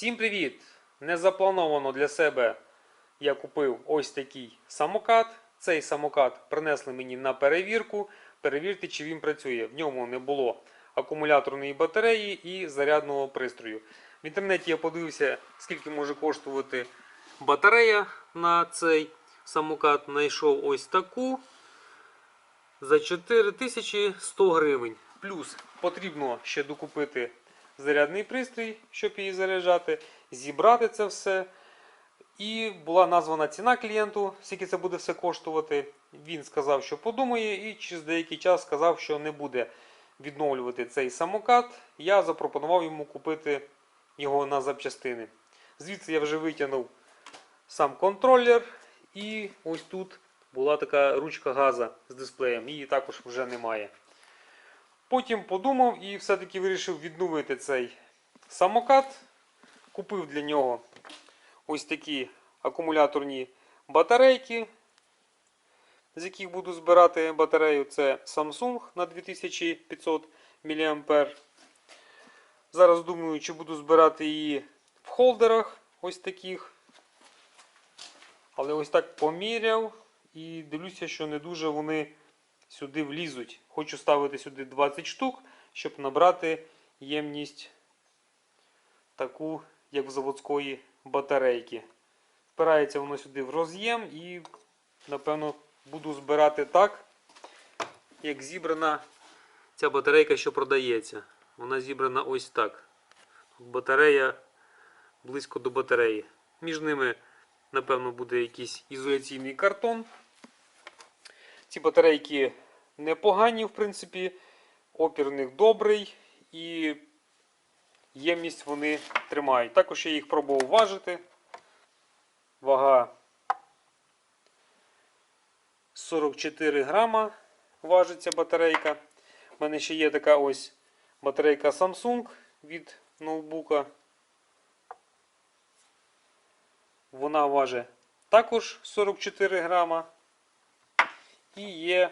Всім привіт! Незаплановано для себе я купив ось такий самокат. Цей самокат принесли мені на перевірку. Перевірте, чи він працює. В ньому не було акумуляторної батареї і зарядного пристрою. В інтернеті я подивився, скільки може коштувати батарея на цей самокат. Знайшов ось таку за 4100 гривень. Плюс потрібно ще докупити зарядний пристрій, щоб її заряджати, зібрати це все. І була названа ціна клієнту, скільки це буде все коштувати. Він сказав, що подумає, і через деякий час сказав, що не буде відновлювати цей самокат. Я запропонував йому купити його на запчастини. Звідси я вже витягнув сам контролер, і ось тут була така ручка газа з дисплеєм, її також вже немає. Потім подумав і все-таки вирішив відновити цей самокат. Купив для нього ось такі акумуляторні батарейки, з яких буду збирати батарею. Це Samsung на 2500 мА. Зараз думаю, чи буду збирати її в холдерах ось таких. Але ось так поміряв і дивлюся, що не дуже вони сюди влізуть. Хочу ставити сюди 20 штук, щоб набрати ємність таку, як в заводської батарейки. Впирається воно сюди в роз'єм і, напевно, буду збирати так, як зібрана ця батарейка, що продається. Вона зібрана ось так. Батарея близько до батареї. Між ними, напевно, буде якийсь ізоляційний картон. Ці батарейки непогані, в принципі, опір в них добрий і ємність вони тримають. Також я їх пробував важити. Вага 44 грама важиться батарейка. У мене ще є така ось батарейка Samsung від ноутбука. Вона важить також 44 грама. І є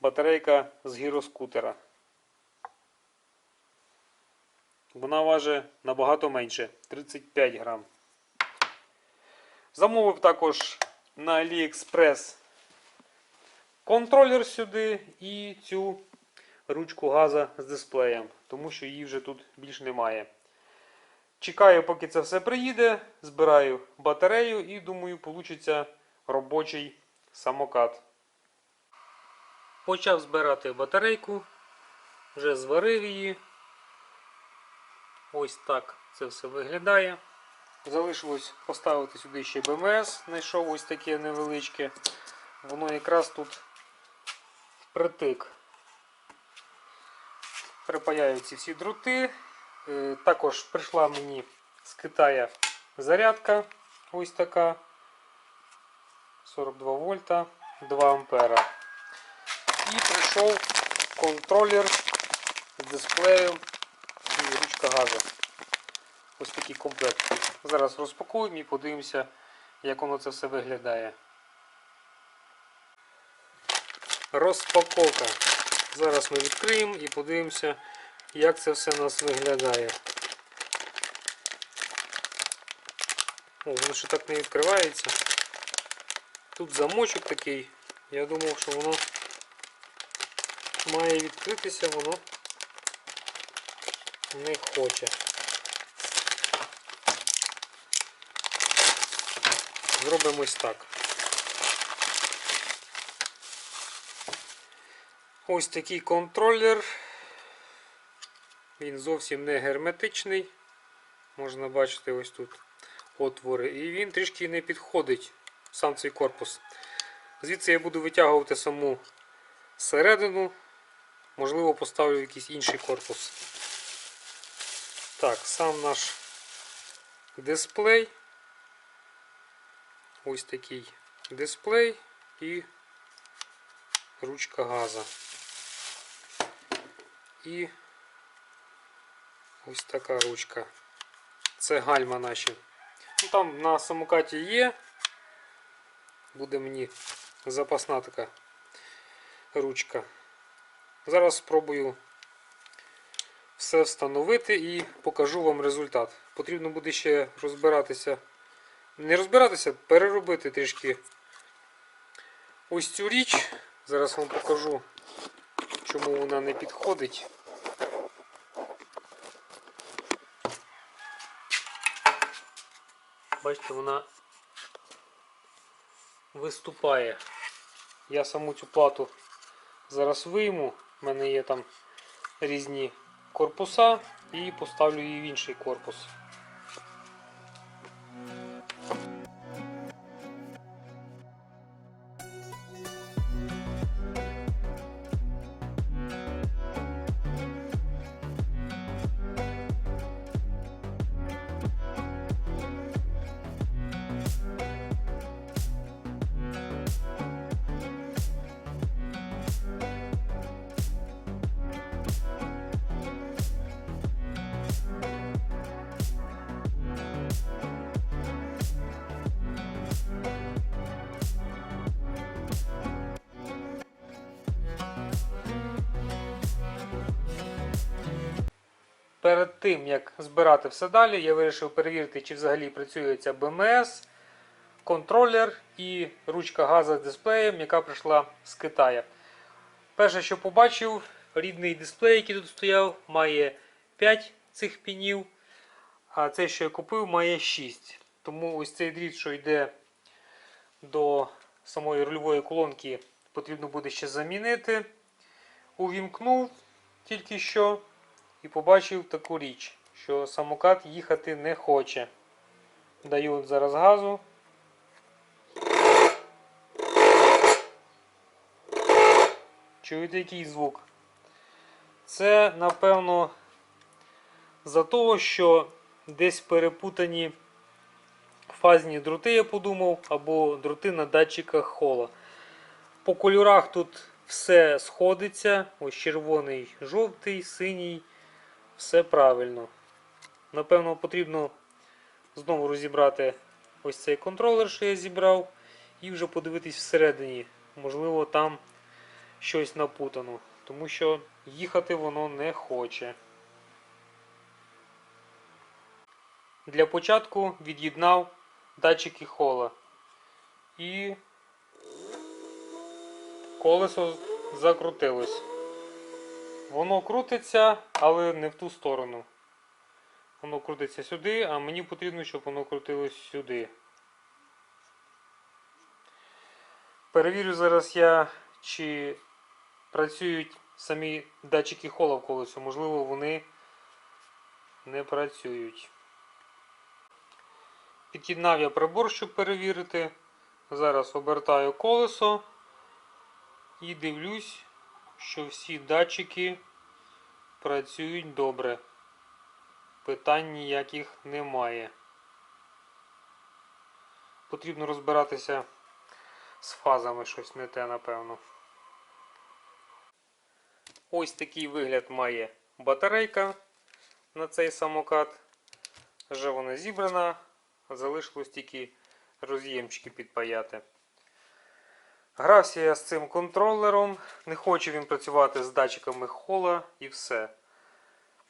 батарейка з гіроскутера. Вона важить набагато менше 35 грам. Замовив також на AliExpress контролер сюди і цю ручку газа з дисплеєм, тому що її вже тут більш немає. Чекаю, поки це все приїде, збираю батарею і думаю, вийде робочий самокат. Почав збирати батарейку, вже зварив її. Ось так це все виглядає. Залишилось поставити сюди ще БМС, знайшов ось таке невеличке. Воно якраз тут притик. Припаяю ці всі дроти. Е, Також прийшла мені з Китая зарядка. Ось така. 42 вольта, 2 ампера. І прийшов контролер з дисплеєм і ручка газу. Ось такий комплект. Зараз розпакуємо і подивимося, як воно це все виглядає. Розпаковка. Зараз ми відкриємо і подивимося, як це все у нас виглядає. О, воно ще так не відкривається. Тут замочок такий. Я думав, що воно має відкритися, воно не хоче. Зробимо ось так. Ось такий контролер. Він зовсім не герметичний. Можна бачити ось тут отвори. І він трішки не підходить сам цей корпус. Звідси я буду витягувати саму середину. Можливо, поставлю якийсь інший корпус. Так, сам наш дисплей. Ось такий дисплей і ручка газа. І ось така ручка. Це гальма наші. Ну, Там на самокаті є. Буде мені запасна така ручка. Зараз спробую все встановити і покажу вам результат. Потрібно буде ще розбиратися. Не розбиратися, переробити трішки ось цю річ. Зараз вам покажу, чому вона не підходить. Бачите, вона виступає. Я саму цю плату зараз вийму. У мене є там різні корпуса і поставлю її в інший корпус. Перед тим, як збирати все далі, я вирішив перевірити, чи взагалі працює ця БМС, контролер і ручка газа з дисплеєм, яка прийшла з Китаю. Перше, що побачив, рідний дисплей, який тут стояв, має 5 цих пінів, а цей, що я купив, має 6. Тому ось цей дріт, що йде до самої рульової колонки, потрібно буде ще замінити. Увімкнув тільки що і побачив таку річ, що самокат їхати не хоче. Даю зараз газу. Чуєте який звук? Це, напевно, за того, що десь перепутані фазні дроти, я подумав, або дроти на датчиках хола. По кольорах тут все сходиться. Ось червоний, жовтий, синій. Все правильно. Напевно, потрібно знову розібрати ось цей контролер, що я зібрав, і вже подивитись всередині. Можливо, там щось напутано. Тому що їхати воно не хоче. Для початку від'єднав датчики хола. І колесо закрутилось. Воно крутиться, але не в ту сторону. Воно крутиться сюди, а мені потрібно, щоб воно крутилось сюди. Перевірю зараз я, чи працюють самі датчики хола в колесу. Можливо, вони не працюють. Під'єднав я прибор, щоб перевірити. Зараз обертаю колесо і дивлюсь, що всі датчики працюють добре. Питань ніяких немає. Потрібно розбиратися з фазами щось не те, напевно. Ось такий вигляд має батарейка на цей самокат. Вже вона зібрана, залишилось тільки роз'ємчики підпаяти. Грався я з цим контролером, не хоче він працювати з датчиками хола і все.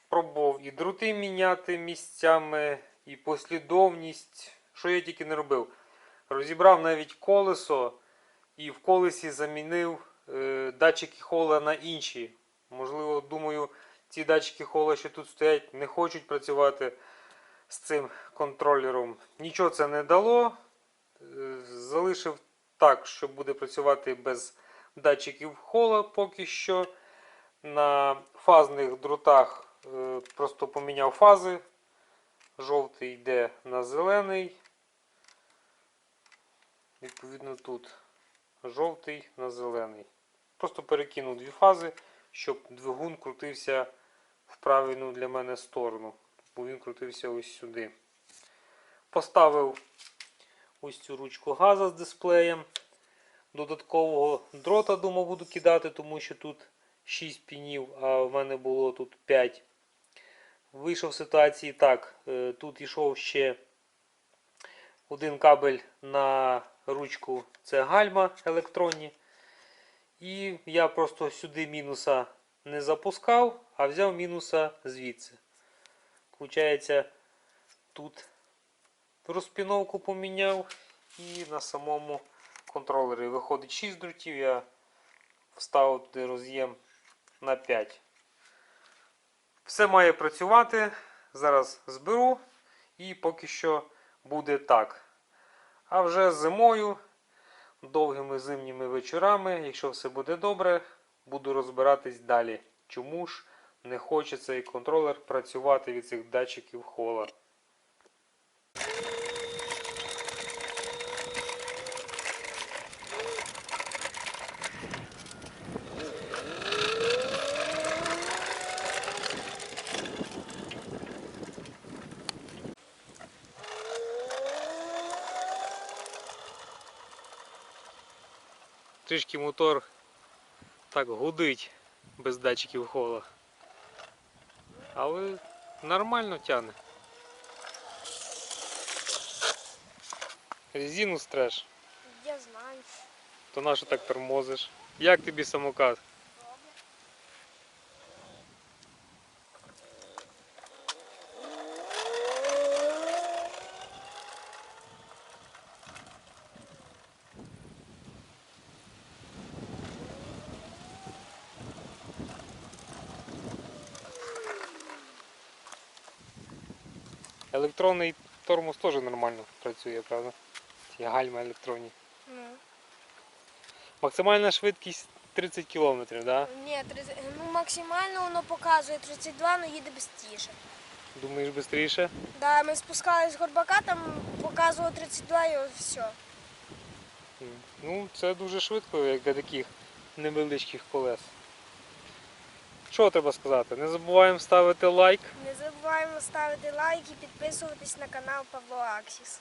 Пробував і дроти міняти місцями, і послідовність. Що я тільки не робив. Розібрав навіть колесо і в колесі замінив е, датчики хола на інші. Можливо, думаю, ці датчики хола, що тут стоять, не хочуть працювати з цим контролером. Нічого це не дало. Е, Залишив так, що буде працювати без датчиків хола поки що. На фазних дротах е, просто поміняв фази. Жовтий йде на зелений. Відповідно тут жовтий на зелений. Просто перекинув дві фази, щоб двигун крутився в правильну для мене сторону. Бо він крутився ось сюди. Поставив ось цю ручку газа з дисплеєм. Додаткового дрота, думав, буду кидати, тому що тут 6 пінів, а в мене було тут 5. Вийшов з ситуації так. е, Тут йшов ще один кабель на ручку, це гальма електронні. І я просто сюди мінуса не запускав, а взяв мінуса звідси. Получається, тут розпіновку поміняв і на самому контролері виходить 6 дротів, я вставив роз'єм на 5. Все має працювати. Зараз зберу і поки що буде так. А вже зимою, довгими зимніми вечорами, якщо все буде добре, буду розбиратись далі. Чому ж не хоче цей контролер працювати від цих датчиків хола. Трішки мотор так гудить без датчиків хола. Але нормально тягне. Резину стреш, Я знаю. то на що так тормозиш? Як тобі самокат? Електронний тормоз теж нормально працює, правда? Ці гальма електронні. Ну. Максимальна швидкість 30 км, да? Ні, 30, ну максимально воно показує 32, але їде швидше. Думаєш швидше? Да, ми спускались з горбака, там показувало 32 і ось все. Ну, це дуже швидко, як для таких невеличких колес. Що треба сказати? Не забуваємо ставити лайк. Не забуваємо ставити лайк і підписуватись на канал Павло Аксіс.